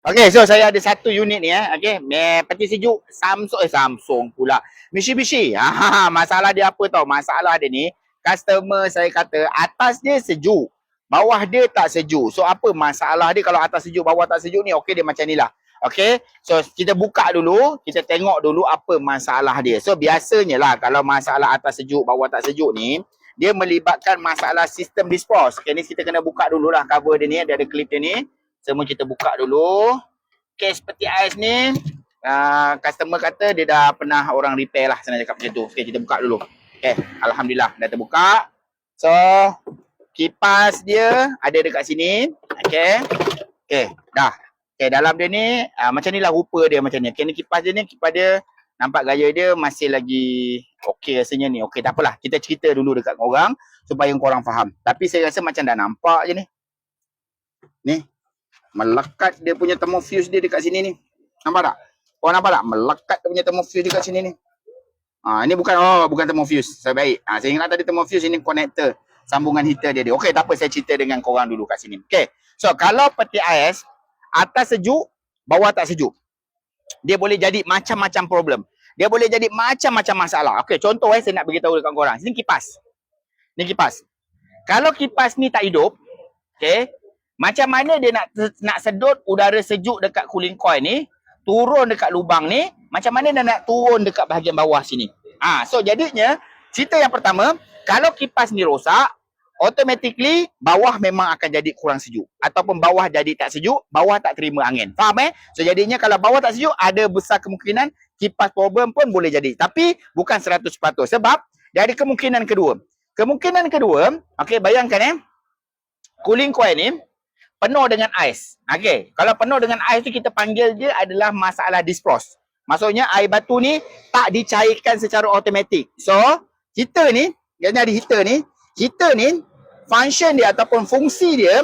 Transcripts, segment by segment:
Okay, so saya ada satu unit ni eh. Okay, me peti sejuk Samsung eh Samsung pula. Mitsubishi. Ha, masalah dia apa tau? Masalah dia ni, customer saya kata atas dia sejuk, bawah dia tak sejuk. So apa masalah dia kalau atas sejuk, bawah tak sejuk ni? Okay, dia macam ni lah. Okay, so kita buka dulu, kita tengok dulu apa masalah dia. So biasanya lah kalau masalah atas sejuk, bawah tak sejuk ni, dia melibatkan masalah sistem dispose. Okay, ni kita kena buka dulu lah cover dia ni, dia ada clip dia ni. Semua kita buka dulu. Case peti ais ni, uh, customer kata dia dah pernah orang repair lah, senang cakap macam tu. Okay, kita buka dulu. Okay, Alhamdulillah dah terbuka. So, kipas dia ada dekat sini. Okay. Okay, dah. Okay, dalam dia ni, uh, macam ni lah rupa dia macam ni. Okay, ni kipas dia ni, kipas dia nampak gaya dia masih lagi okey rasanya ni. Okey, tak apalah. Kita cerita dulu dekat korang supaya korang faham. Tapi saya rasa macam dah nampak je ni. Ni. Melekat dia punya thermofuse dia dekat sini ni. Nampak tak? Korang nampak tak? Melekat dia punya thermofuse dekat sini ni. Ha, ini bukan oh bukan thermofuse. Saya baik. Ha, saya ingat tadi thermofuse ini connector sambungan heater dia dia. Okey, tak apa saya cerita dengan korang dulu kat sini. Okey. So, kalau peti ais atas sejuk, bawah tak sejuk. Dia boleh jadi macam-macam problem. Dia boleh jadi macam-macam masalah. Okey, contoh eh saya nak beritahu dekat korang. Sini kipas. Ni kipas. Kalau kipas ni tak hidup, okey, macam mana dia nak nak sedut udara sejuk dekat cooling coil ni, turun dekat lubang ni, macam mana dia nak turun dekat bahagian bawah sini. Ha, so jadinya cerita yang pertama, kalau kipas ni rosak, automatically bawah memang akan jadi kurang sejuk ataupun bawah jadi tak sejuk, bawah tak terima angin. Faham eh? So jadinya kalau bawah tak sejuk, ada besar kemungkinan kipas problem pun boleh jadi. Tapi bukan 100% sebab dia ada kemungkinan kedua. Kemungkinan kedua, okey bayangkan eh, cooling coil ni penuh dengan ais. Okey, kalau penuh dengan ais tu kita panggil dia adalah masalah disprose. Maksudnya air batu ni tak dicairkan secara automatik. So, heater ni, yang ada heater ni, heater ni function dia ataupun fungsi dia,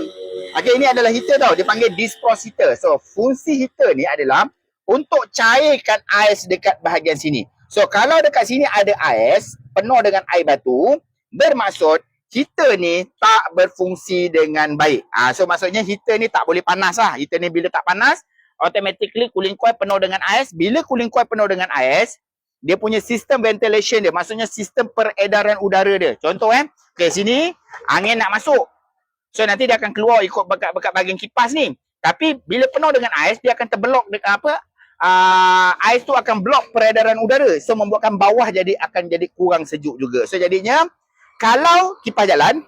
okey ini adalah heater tau, dia panggil disprose heater. So, fungsi heater ni adalah untuk cairkan ais dekat bahagian sini. So, kalau dekat sini ada ais penuh dengan air batu, bermaksud heater ni tak berfungsi dengan baik. Ah, so maksudnya heater ni tak boleh panas lah. Heater ni bila tak panas, automatically cooling coil penuh dengan ais. Bila cooling coil penuh dengan ais, dia punya sistem ventilation dia, maksudnya sistem peredaran udara dia. Contoh eh, okay, sini angin nak masuk. So nanti dia akan keluar ikut bekat-bekat bahagian kipas ni. Tapi bila penuh dengan ais, dia akan terbelok dekat apa? Uh, ais tu akan blok peredaran udara. So membuatkan bawah jadi akan jadi kurang sejuk juga. So jadinya kalau kipas jalan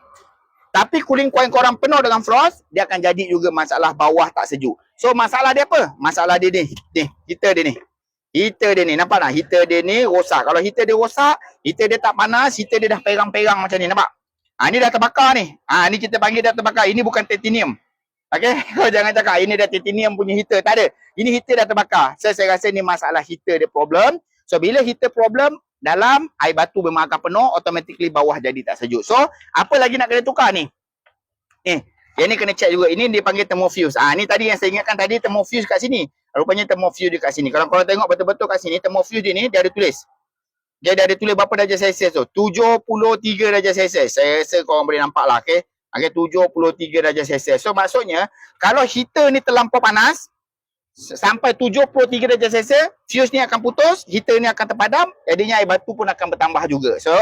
tapi cooling coil korang penuh dengan frost dia akan jadi juga masalah bawah tak sejuk. So masalah dia apa? Masalah dia ni. Ni heater dia ni. Heater dia ni. Nampak tak? Heater dia ni rosak. Kalau heater dia rosak heater dia tak panas heater dia dah perang-perang macam ni. Nampak? Ha, ni dah terbakar ni. Ha, ni kita panggil dah terbakar. Ini bukan titanium. Okay, kau jangan cakap. Ini dah titanium punya heater. Tak ada. Ini heater dah terbakar. So, saya rasa ni masalah heater dia problem. So, bila heater problem, dalam air batu memang akan penuh automatically bawah jadi tak sejuk. So apa lagi nak kena tukar ni? Ni yang ni kena check juga. Ini dipanggil thermofuse. Ah ni tadi yang saya ingatkan tadi thermofuse kat sini. Rupanya thermofuse dekat sini. Kalau korang tengok betul-betul kat sini thermofuse dia ni dia ada tulis. Dia ada tulis berapa darjah Celsius tu? 73 darjah Celsius. Saya rasa korang boleh nampak lah okay Okay, 73 darjah Celsius. So maksudnya, kalau heater ni terlampau panas, sampai 73 darjah Celsius, fuse ni akan putus, heater ni akan terpadam, jadinya air batu pun akan bertambah juga. So,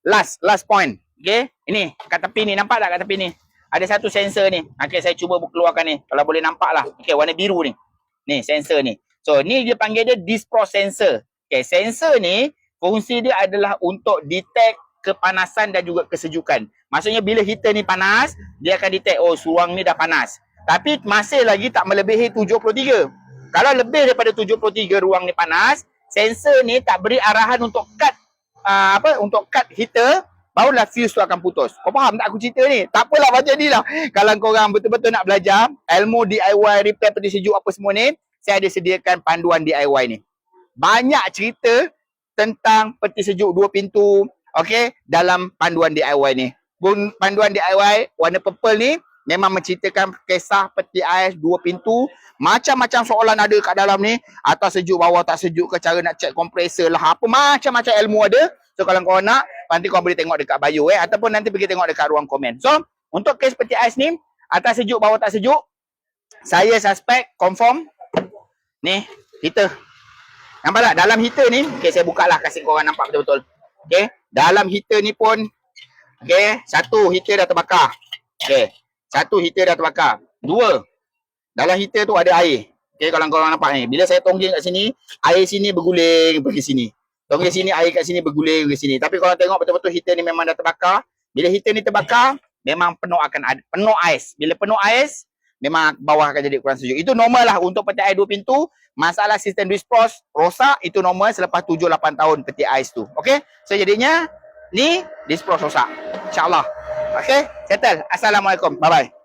last last point. Okay, ini kat tepi ni, nampak tak kat tepi ni? Ada satu sensor ni. Okay, saya cuba keluarkan ni. Kalau boleh nampak lah. Okay, warna biru ni. Ni, sensor ni. So, ni dia panggil dia dispro sensor. Okay, sensor ni, fungsi dia adalah untuk detect kepanasan dan juga kesejukan. Maksudnya bila heater ni panas, dia akan detect, oh suang ni dah panas. Tapi masih lagi tak melebihi 73. Kalau lebih daripada 73 ruang ni panas, sensor ni tak beri arahan untuk cut uh, apa untuk cut heater, barulah fuse tu akan putus. Kau faham tak aku cerita ni? Tak apalah macam ni lah. Kalau kau orang betul-betul nak belajar ilmu DIY repair peti sejuk apa semua ni, saya ada sediakan panduan DIY ni. Banyak cerita tentang peti sejuk dua pintu, okey, dalam panduan DIY ni. Panduan DIY warna purple ni memang menceritakan kisah peti ais dua pintu macam-macam soalan ada kat dalam ni atas sejuk bawah tak sejuk ke cara nak check kompresor lah apa macam-macam ilmu ada so kalau kau nak nanti kau boleh tengok dekat bio eh ataupun nanti pergi tengok dekat ruang komen so untuk kes peti ais ni atas sejuk bawah tak sejuk Saya suspect confirm ni heater. Nampak tak dalam heater ni? Okey saya buka lah kasih korang nampak betul-betul. Okey, dalam heater ni pun okey, satu heater dah terbakar. Okey. Satu heater dah terbakar. Dua. Dalam heater tu ada air. Okey, kalau korang nampak ni. Bila saya tongging kat sini, air sini berguling pergi sini. Tongging sini, air kat sini berguling pergi sini. Tapi kalau tengok betul-betul heater ni memang dah terbakar. Bila heater ni terbakar, memang penuh akan ada penuh ais. Bila penuh ais, memang bawah akan jadi kurang sejuk. Itu normal lah untuk peti air dua pintu. Masalah sistem dispros rosak itu normal selepas 7 8 tahun peti ais tu. Okey? So jadinya ni dispros rosak. InsyaAllah. Okey? Settle. Assalamualaikum. Bye bye.